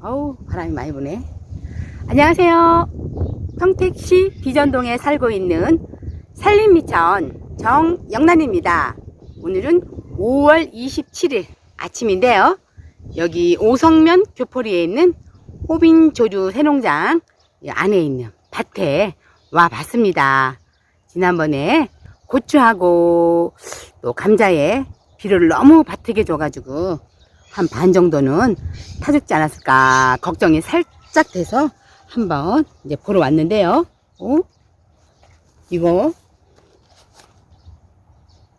아우 바람이 많이 부네. 안녕하세요. 평택시 비전동에 살고 있는 산림미천 정영란입니다. 오늘은 5월 27일 아침인데요. 여기 오성면 교포리에 있는 호빈조류 새농장 안에 있는 밭에 와 봤습니다. 지난번에 고추하고 또 감자에 비료를 너무 바트게 줘가지고 한 반 정도는 타죽지 않았을까 걱정이 살짝 돼서 한번 이제 보러 왔는데요. 어? 이거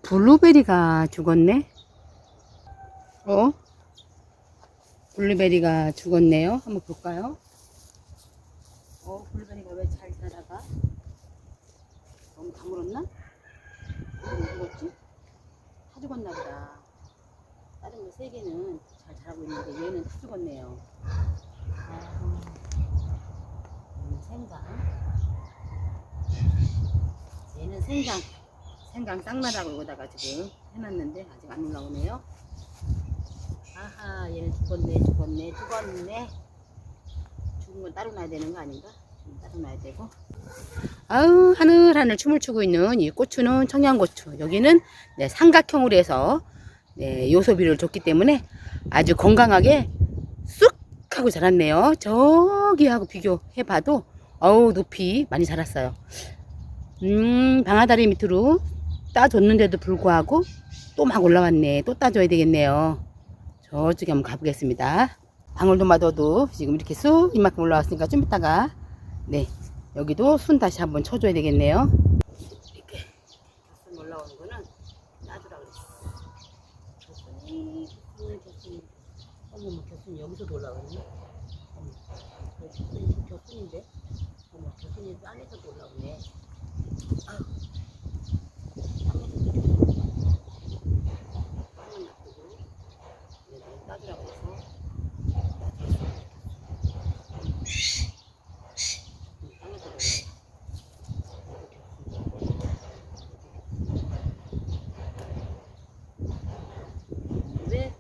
블루베리가 죽었네. 어? 블루베리가 죽었네요. 한번 볼까요? 어, 블루베리가 왜 잘 자라가? 너무 가물었나? 너무 죽었지? 다 죽었나 보다. 세 개는 잘 자라고 있는데 얘는 다 죽었네요. 생강. 얘는 생강. 생강 쌍나라고 여기다가 지금 해놨는데 아직 안 올라오네요. 아하, 얘는 죽었네, 죽었네, 죽었네. 죽은 건 따로 놔야 되는 거 아닌가? 좀 따로 놔야 되고. 아우, 하늘하늘 춤을 추고 있는 이 고추는 청양고추. 여기는 네, 삼각형으로 해서 네, 요소비를 줬기 때문에 아주 건강하게 쑥 하고 자랐네요. 저기하고 비교해봐도 어우 높이 많이 자랐어요. 음 방아다리 밑으로 따줬는데도 불구하고 또 막 올라왔네. 또 따줘야 되겠네요. 저쪽에 한번 가보겠습니다. 방울토마토도 지금 이렇게 쑥 이만큼 올라왔으니까 좀 이따가 네 여기도 순 다시 한번 쳐줘야 되겠네요. 이렇게 순 올라오는 거는 놔두라 그랬어. 교수님, 교수님, 교수님. 어머, 여기서도 올라오네. 어머, 교수님, 교수님인데? 어머, 교수님 땅에서도 올라오네. 아유. 땅에서도 교수님. 땅은 놔두고, 얘도 따주라고 해서. 땅에서도 올라와. 왜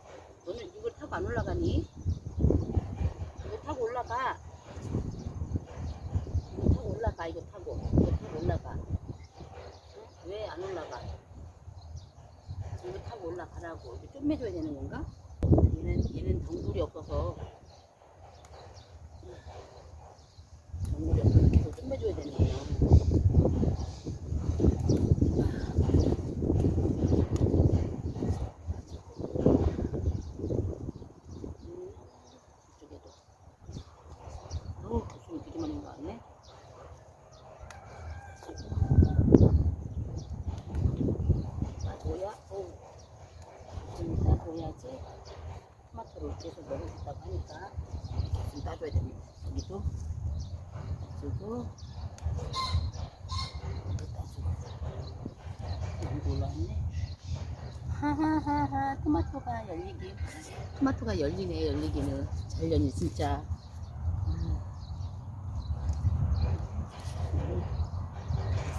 너는 이걸 타고 안 올라가니? 이거 타고 올라가. 이거 타고 올라가. 이거 타고. 이거 타고 올라가. 왜 안 올라가? 이거 이거 좀 해줘야 되는 건가? 얘는 얘는 덩굴이 없어서 덩굴이 없어서 계속 좀 해줘야 되는 거야. 음, 이쪽에도. 어우, 고추를 되게 많이 나왔네. 따줘야, 어우, 좀 따줘야지. 토마토를 계속 먹을 수 있다고 하니까 좀 따줘야 됩니다. 여기도 따주고, 여기도 올라왔네. 하하하하, 토마토가 열리기. 토마토가 열리네, 열리기는. 잘 열리, 진짜.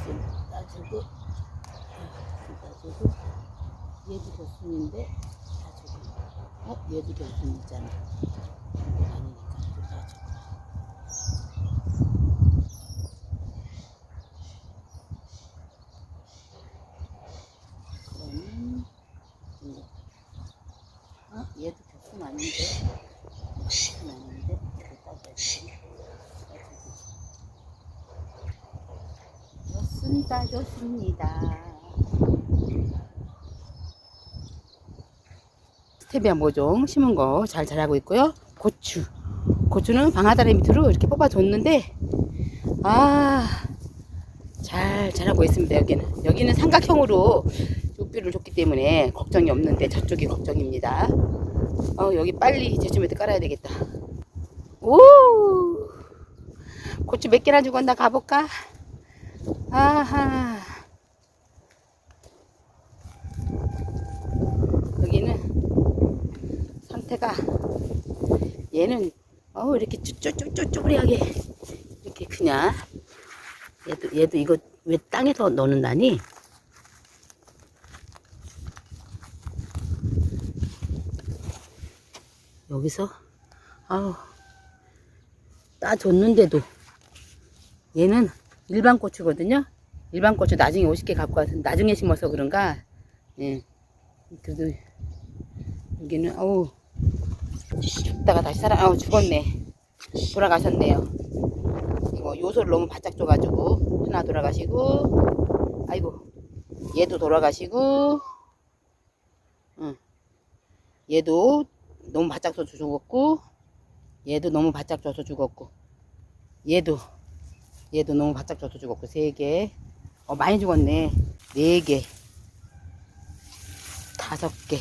좀 따주고, 따주고, 얘도 따주고. 어? 얘도 교수님 있잖아. 이거 아니니까, 이거 따주고. 그러면, 이거. 어? 얘도 교수는 아닌데. 교수는 아닌데. 이거 따져야 되겠네. 좋습니다, 좋습니다. 테비아 모종 심은 거 잘 자라고 있고요. 고추. 고추는 방아다리 밑으로 이렇게 뽑아줬는데, 아, 잘 자라고 있습니다, 여기는. 여기는 삼각형으로 육비를 줬기 때문에 걱정이 없는데 저쪽이 걱정입니다. 어, 여기 빨리 제주매트 깔아야 되겠다. 오! 고추 몇 개나 죽었나 가볼까? 아하. 여기는 상태가 얘는 어 이렇게 쭈쭈쭈쭈쭈리하게 이렇게 크냐? 얘도 얘도 이거 왜 땅에서 넣는다니? 여기서 아우 따줬는데도 얘는 일반 고추거든요. 일반 고추 나중에 50개 갖고 와서 나중에 심어서 그런가 예 그래도 여기는 어우 죽다가 다시 살아 아우 죽었네. 돌아가셨네요. 이거 요소를 너무 바짝 줘가지고 하나 돌아가시고 아이고 얘도 돌아가시고 응. 얘도 너무 바짝 줘서 죽었고 얘도 너무 바짝 줘서 죽었고 얘도 얘도 너무 바짝 줘서 죽었고 세개. 어 많이 죽었네. 네개. 다섯 개.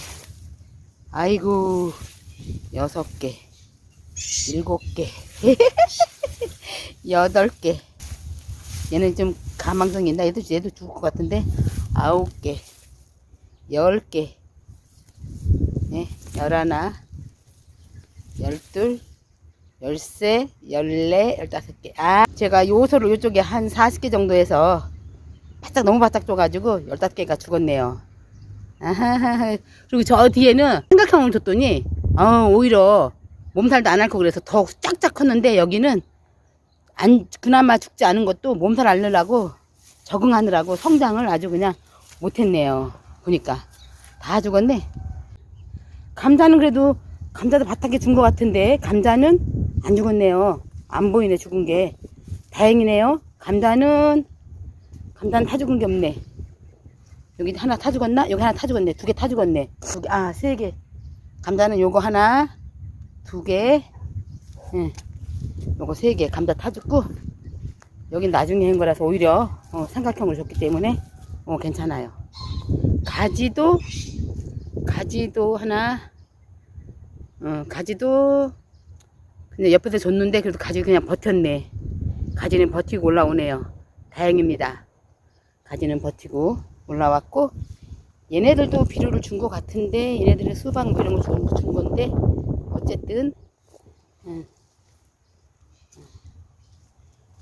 아이고 여섯 개 일곱 개 여덟 개. 얘는 좀 가망성이 있나? 얘도 얘도 죽을 것 같은데? 아홉 개 열개 네, 열하나 열둘 열세 열네 열다섯 개 아 제가 요소를 요쪽에 한 40개 정도 해서 바짝 너무 바짝 줘가지고 열다섯 개가 죽었네요. 아하하 그리고 저 뒤에는 삼각형을 줬더니 어 오히려 몸살도 안 앓고 그래서 더 쫙쫙 컸는데 여기는 안 그나마 죽지 않은 것도 몸살 앓느라고 적응하느라고 성장을 아주 그냥 못했네요. 보니까 다 죽었네. 감자는 그래도 감자도 바닥에 준 것 같은데 감자는 안 죽었네요. 안 보이네 죽은 게 다행이네요. 감자는 감자는 타 죽은 게 없네. 여기 하나 타 죽었나? 여기 하나 타 죽었네. 두 개 타 죽었네. 두 개, 아, 세 개. 감자는 요거 하나, 두 개, 예. 요거 세 개. 감자 타 죽고, 여긴 나중에 한 거라서 오히려 어, 삼각형을 줬기 때문에 어, 괜찮아요. 가지도, 가지도 하나, 어, 가지도, 근데 옆에서 줬는데 그래도 가지 그냥 버텼네. 가지는 버티고 올라오네요. 다행입니다. 가지는 버티고 올라왔고 얘네들도 비료를 준 것 같은데 얘네들은 수박 뭐 이런 거 준, 준 건데 어쨌든 음,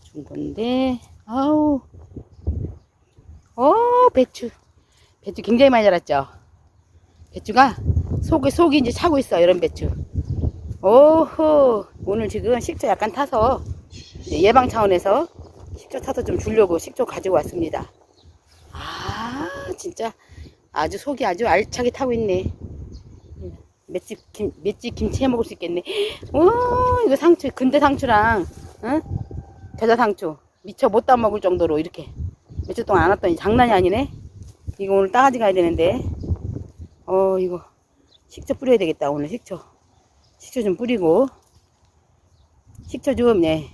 준 건데 아우. 어 배추. 배추 굉장히 많이 자랐죠? 배추가 속에 속이 이제 차고 있어 이런 배추. 오호. 오늘 지금 식초 약간 타서 예방 차원에서 식초 타서 좀 주려고 식초 가지고 왔습니다. 아 진짜 아주 속이 아주 알차게 타고 있네. 맷집 김 맷집 김치 해 먹을 수 있겠네. 오 이거 상추 근대 상추랑 응? 겨자 상추. 미처 못따 먹을 정도로 이렇게 며칠 동안 안 왔더니 장난이 아니네. 이거 오늘 따가지 가야 되는데. 어 이거 식초 뿌려야 되겠다 오늘 식초. 식초 좀 뿌리고. 식초 좀 네,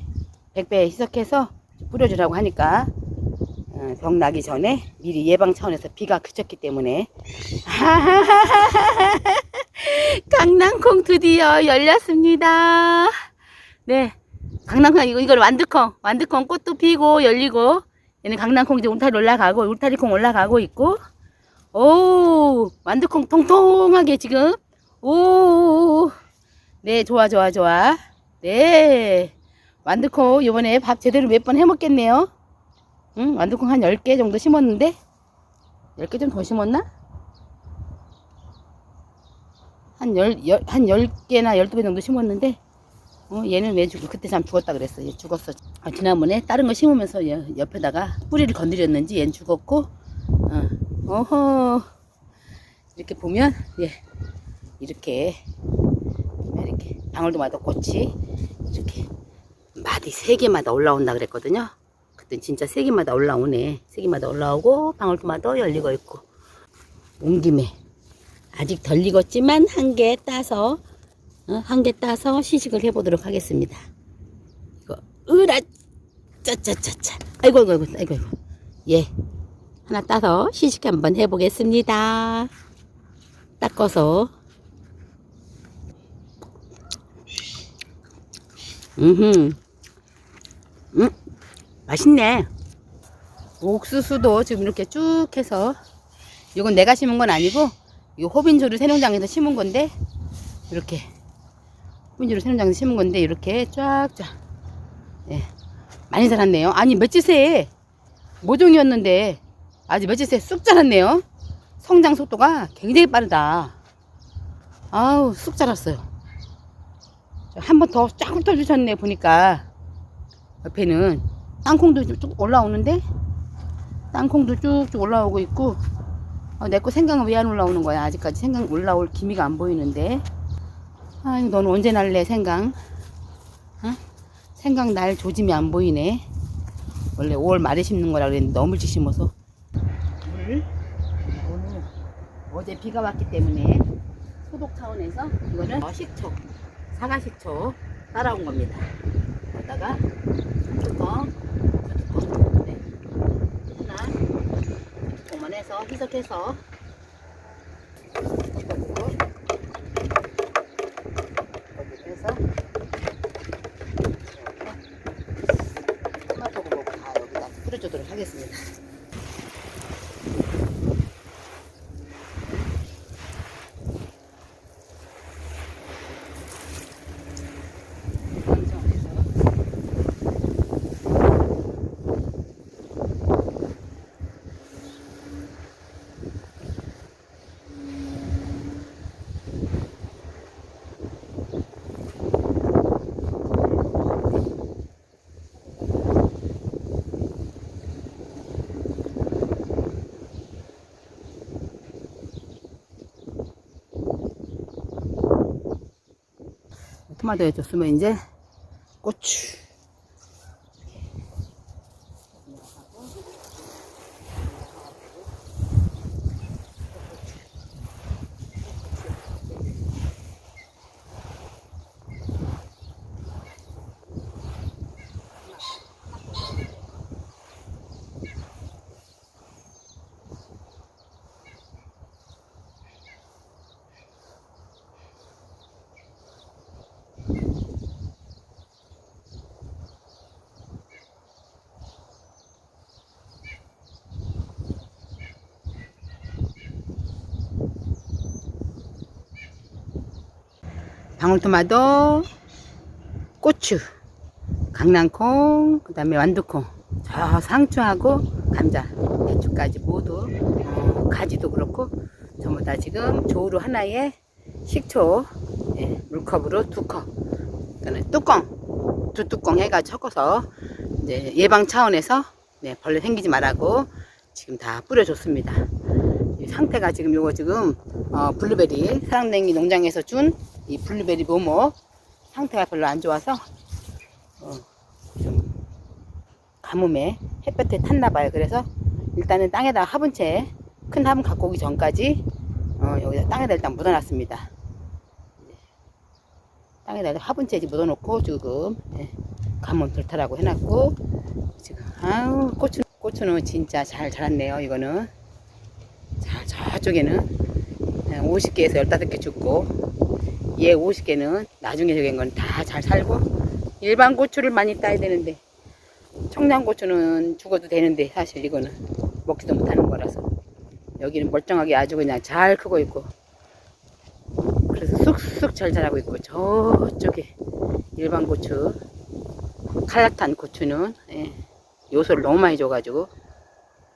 100배 희석해서 뿌려주라고 하니까. 어, 병 나기 전에 미리 예방 차원에서 비가 그쳤기 때문에. 강낭콩 드디어 열렸습니다. 네, 강낭콩 이거 이걸 완두콩 완두콩 꽃도 피고 열리고 얘는 강낭콩 이제 울타리 올라가고 울타리콩 올라가고 있고. 오 완두콩 통통하게 지금. 오 네 좋아 좋아 좋아. 네. 완두콩 이번에 밥 제대로 몇 번 해먹겠네요. 응, 완두콩 한 10개 정도 심었는데 10개 좀 더 심었나? 한 10, 열, 한 10개나 12개 정도 심었는데 어, 얘는 왜 죽어? 그때 참 죽었다 그랬어. 얘 죽었어. 아, 지난번에 다른 거 심으면서 여- 옆에다가 뿌리를 건드렸는지 얘는 죽었고 어, 어허 이렇게 보면 예 이렇게 이렇게 방울토마토 꽃이 이렇게 마디 세 개마다 올라온다 그랬거든요. 그때 진짜 세 개마다 올라오네. 세 개마다 올라오고 방울토마토 열리고 있고. 온 김에. 아직 덜 익었지만 한 개 따서 어, 한개 따서 시식을 해보도록 하겠습니다. 이거 으라 짜짜짜짜. 아이고 아이고 아이고 아이고 아이고. 예. 하나 따서 시식 한번 해보겠습니다. 닦아서. 음흠. 음 맛있네. 옥수수도 지금 이렇게 쭉 해서 이건 내가 심은 건 아니고 이 호빈조를 새농장에서 심은 건데 이렇게 호빈조를 새농장에서 심은 건데 이렇게 쫙쫙 예 많이 자랐네요. 아니 며칠 새에 모종이었는데 아주 며칠 새에 쑥 자랐네요. 성장 속도가 굉장히 빠르다. 아우 쑥 자랐어요. 한 번 더 쫙 훑어주셨네 보니까 옆에는 땅콩도 쭉 올라오는데 땅콩도 쭉쭉 올라오고 있고 어, 내거 생강은 왜 안 올라오는 거야. 아직까지 생강 올라올 기미가 안 보이는데. 아니 넌 언제 날래 생강? 어? 생강 날 조짐이 안 보이네. 원래 5월 말에 심는 거라 그랬는데 너무 일찍 심어서. 물 오늘 어제 비가 왔기 때문에 소독 차원에서 이거는 어, 식초 사과 식초 따라온 겁니다. 여기다가 뚜껑 뚜껑 네. 하나 뚜껑만 해서 희석해서 이거고 여기 해서 이렇게 토마토고 다 여기다 뿌려주도록 하겠습니다. 토마토 해줬으면 이제 고추 방울토마토 고추 강낭콩 그 다음에 완두콩. 저 상추하고 감자. 배추까지 모두 어, 가지도 그렇고 전부 다 지금 조루 하나에 식초 예, 물컵으로 두 컵. 그다음에 뚜껑. 두 뚜껑 해가 섞어서 이제 예방 차원에서 네, 벌레 생기지 말라고 지금 다 뿌려줬습니다. 이 상태가 지금 요거 지금 어, 블루베리 사랑냉이 농장에서 준 이 블루베리 모모 상태가 별로 안 좋아서 어, 좀 가뭄에 햇볕에 탔나 봐요. 그래서 일단은 땅에다 화분 채 큰 화분 갖고 오기 전까지 어, 여기다 땅에다 일단 묻어놨습니다. 땅에다 화분채 묻어놓고 지금 예, 가뭄 덜 타라고 해놨고 지금 아우 고추 고추는 진짜 잘 자랐네요. 이거는 자 저쪽에는 50개에서 15개 죽고 얘 50개는 나중에 저긴 건 다 잘 살고 일반 고추를 많이 따야 되는데 청양고추는 죽어도 되는데 사실 이거는 먹지도 못하는 거라서. 여기는 멀쩡하게 아주 그냥 잘 크고 있고 그래서 쑥쑥 잘 자라고 있고 저쪽에 일반 고추 칼락탄 고추는 예, 요소를 너무 많이 줘가지고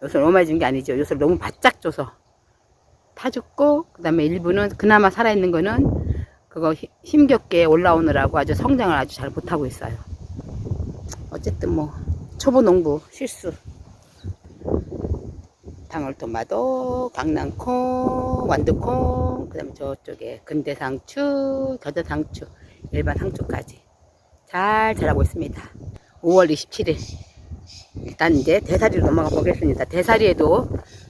요소를 너무 많이 준 게 아니죠. 요소를 너무 바짝 줘서 타 죽고 그 다음에 일부는 그나마 살아있는 거는 그거 히- 힘겹게 올라오느라고 아주 성장을 아주 잘 못하고 있어요 어쨌든 뭐 초보 농부 실수 방울토마토, 강낭콩, 완두콩, 그 다음에 저쪽에 근대상추, 겨자상추, 일반 상추까지 잘 자라고 있습니다. 5월 27일. 일단 이제 대사리로 넘어가 보겠습니다. 대사리에도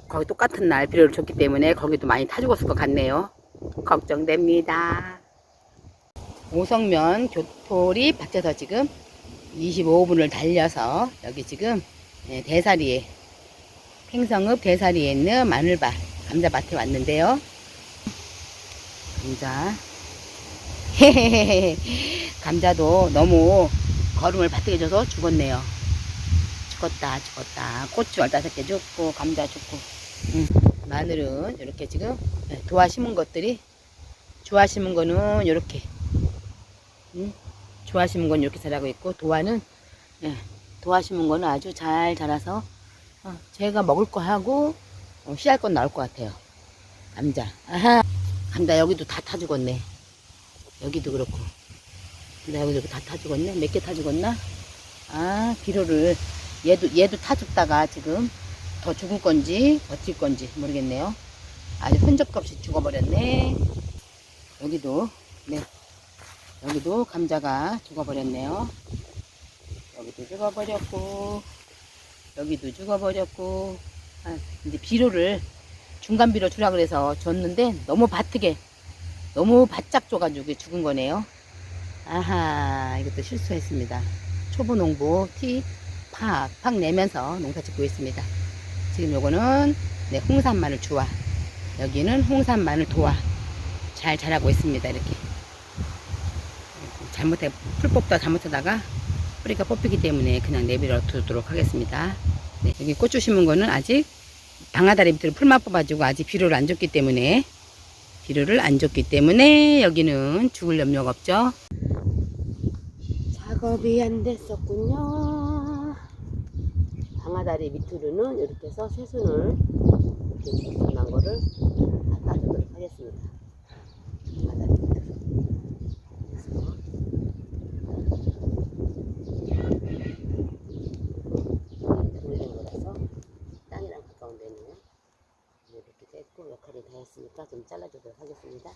거기 똑같은 날 비료를 줬기 때문에 거기도 많이 타 죽었을 것 같네요. 걱정됩니다. 오성면 교토리 밭에서 지금 25분을 달려서 여기 지금 예, 대사리에 팽성읍 대사리에 있는 마늘밭 감자밭에 왔는데요. 감자. 감자도 너무 거름을 바뜨게 줘서 죽었네요. 죽었다, 죽었다. 고추 15개 죽고, 감자 죽고. 음, 마늘은 이렇게 지금 네, 도화 심은 것들이, 조화 심은 거는 이렇게, 음, 조화 심은 건 이렇게 자라고 있고, 도화는, 예, 도화 심은 거는 아주 잘 자라서 어, 제가 먹을 거 하고 어, 씨알 건 나올 것 같아요. 감자. 아하. 감자 여기도 다 타 죽었네. 여기도 그렇고. 감자 여기도 다 타 죽었네. 몇 개 타 죽었나? 아, 비료를 얘도 얘도 타 죽다가 지금 더 죽을 건지 버틸 건지 모르겠네요. 아주 흔적 없이 죽어버렸네. 여기도 네 여기도 감자가 죽어버렸네요. 여기도 죽어버렸고 여기도 죽어버렸고 아, 이제 비료를 중간 비료 주라 그래서 줬는데 너무 바트게 너무 바짝 줘가지고 죽은 거네요. 아하 이것도 실수했습니다. 초보 농부 티 팍팍 내면서 농사 짓고 있습니다. 지금 요거는 네, 홍산 마늘 주와 여기는 홍산 마늘 도와 잘 자라고 있습니다. 이렇게 잘못해 풀 뽑다 잘못하다가 뿌리가 뽑히기 때문에 그냥 내버려 두도록 하겠습니다. 네, 여기 고추 심은 거는 아직 방아다리 밑으로 풀만 뽑아주고 아직 비료를 안 줬기 때문에 비료를 안 줬기 때문에 여기는 죽을 염려가 없죠. 작업이 안 됐었군요. 방아다리 밑으로는 이렇게 해서 새순을 이렇게 조선한 거를 다 따주도록 하겠습니다. 방아다리 밑으로. 오래된 거라서 땅이랑 가까운 데는 이렇게 됐고 역할이 다 했으니까 좀 잘라주도록 하겠습니다.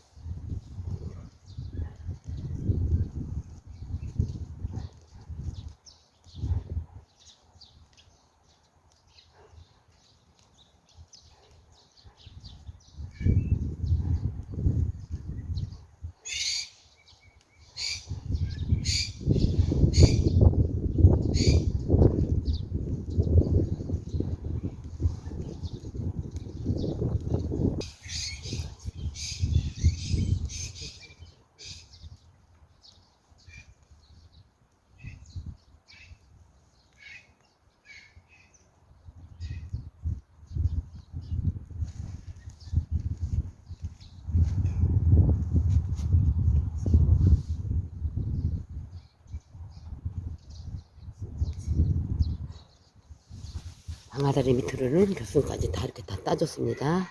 방아다리 밑으로는 교수까지 다 이렇게 다 따줬습니다.